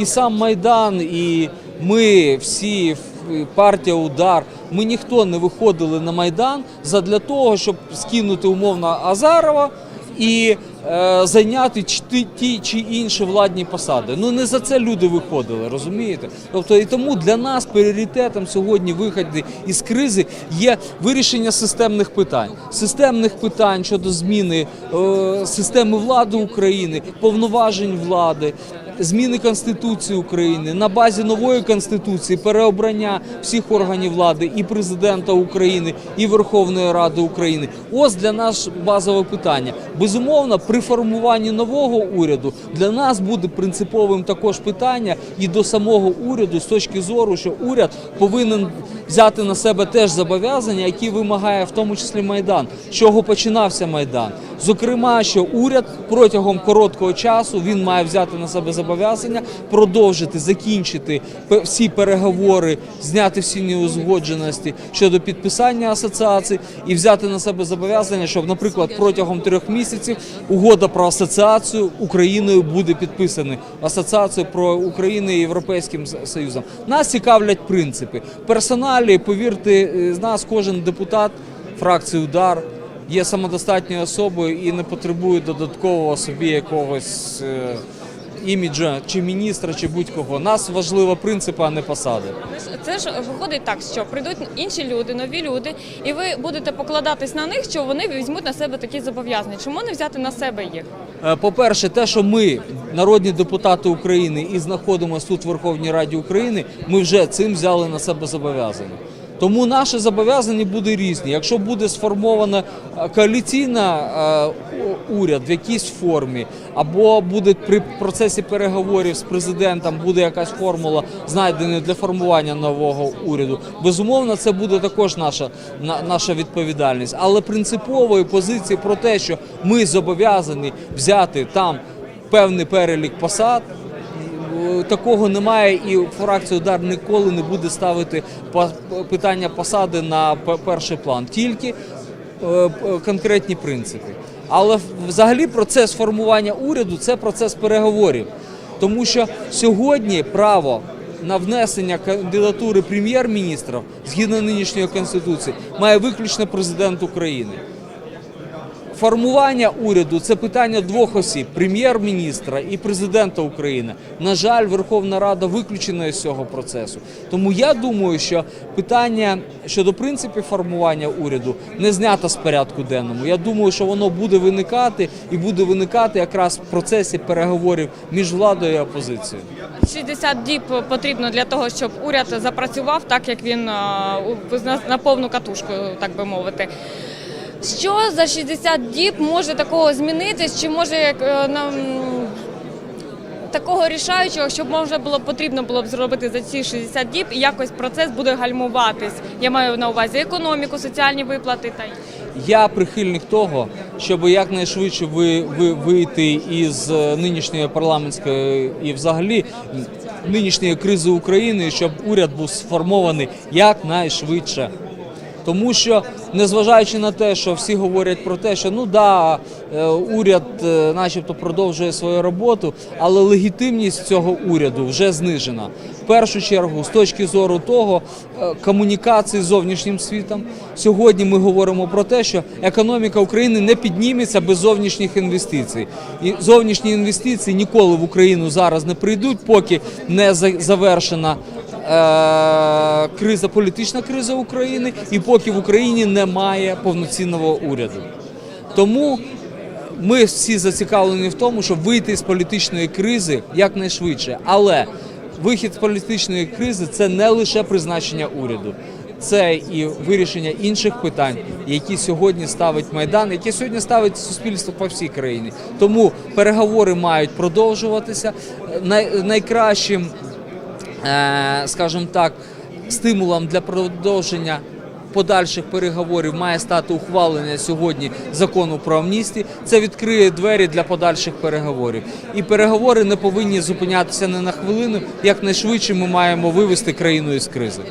і сам Майдан, і ми всі. Партія Удар. Ми ніхто не виходили на майдан задля того, щоб скинути умовно Азарова і е, зайняти ті, ті чи інші владні посади. Ну не за це люди виходили, розумієте? Тобто і тому для нас пріоритетом сьогодні виходи із кризи є вирішення системних питань, системних питань щодо зміни е, системи влади України, повноважень влади. Зміни Конституції України на базі нової конституції, переобрання всіх органів влади і президента України, і Верховної Ради України. Ось для нас базове питання. Безумовно, при формуванні нового уряду для нас буде принциповим також питання і до самого уряду з точки зору, що уряд повинен взяти на себе теж зобов'язання, які вимагає в тому числі майдан, з чого починався майдан. Зокрема, що уряд протягом короткого часу він має взяти на себе зобов'язання продовжити закінчити всі переговори, зняти всі неузгодженості щодо підписання асоціації і взяти на себе зобов'язання, щоб, наприклад, протягом трьох місяців угода про асоціацію Україною буде підписана. Асоціацію про Україну і Європейським Союзом. Нас цікавлять принципи. Персоналі, повірте, е, з нас кожен депутат фракції Удар є самодостатньою особою і не потребує додаткового собі якогось е, іміджа чи міністра, чи будь-кого. Нас важливо принципи, а не посади. Це ж виходить так, що прийдуть інші люди, нові люди, і ви будете покладатись на них, що вони візьмуть на себе такі зобов'язання. Чому не взяти на себе їх? Е, По-перше, те, що ми, народні депутати України, і знаходимося тут в Верховній Раді України, ми вже цим взяли на себе зобов'язання. Тому наші зобов'язання будуть різні. Якщо буде сформована е, коаліційна е, уряд в якійсь формі, або буде при процесі переговорів з президентом буде якась формула знайдена для формування нового уряду. Безумовно, це буде також наша, наша відповідальність. Але принципової позиції про те, що ми зобов'язані взяти там певний перелік посад. Такого немає, і фракція удар ніколи не буде ставити питання посади на пе- перший план, тільки е, конкретні принципи. Але взагалі процес формування уряду це процес переговорів, тому що сьогодні право на внесення кандидатури прем'єр-міністра згідно нинішньої конституції має виключно президент України. Формування уряду це питання двох осіб: прем'єр-міністра і президента України. На жаль, Верховна Рада виключена з цього процесу. Тому я думаю, що питання щодо принципів формування уряду не знято з порядку денному. Я думаю, що воно буде виникати і буде виникати якраз в процесі переговорів між владою і опозицією. 60 діб потрібно для того, щоб уряд запрацював так, як він на повну катушку, так би мовити. Що за 60 діб може такого змінитись? Чи може е, нам такого рішаючого, щоб можна було потрібно було б зробити за ці 60 діб, і якось процес буде гальмуватись? Я маю на увазі економіку, соціальні виплати та. Я прихильник того, щоб якнайшвидше ви, ви вийти із е, нинішньої парламентської і взагалі нинішньої кризи України, щоб уряд був сформований якнайшвидше. Тому що, незважаючи на те, що всі говорять про те, що ну да, е, уряд, е, начебто, продовжує свою роботу, але легітимність цього уряду вже знижена. В першу чергу, з точки зору того, е, комунікації з зовнішнім світом. Сьогодні ми говоримо про те, що економіка України не підніметься без зовнішніх інвестицій. І зовнішні інвестиції ніколи в Україну зараз не прийдуть, поки не завершена криза, політична криза України, і поки в Україні немає повноцінного уряду. Тому ми всі зацікавлені в тому, щоб вийти з політичної кризи якнайшвидше. Але вихід з політичної кризи це не лише призначення уряду. Це і вирішення інших питань, які сьогодні ставить майдан, які сьогодні ставить суспільство по всій країні. Тому переговори мають продовжуватися. Най- найкращим е, скажімо так, стимулом для продовження подальших переговорів має стати ухвалення сьогодні закону про амністію. Це відкриє двері для подальших переговорів. І переговори не повинні зупинятися не на хвилину. Якнайшвидше ми маємо вивести країну із кризи.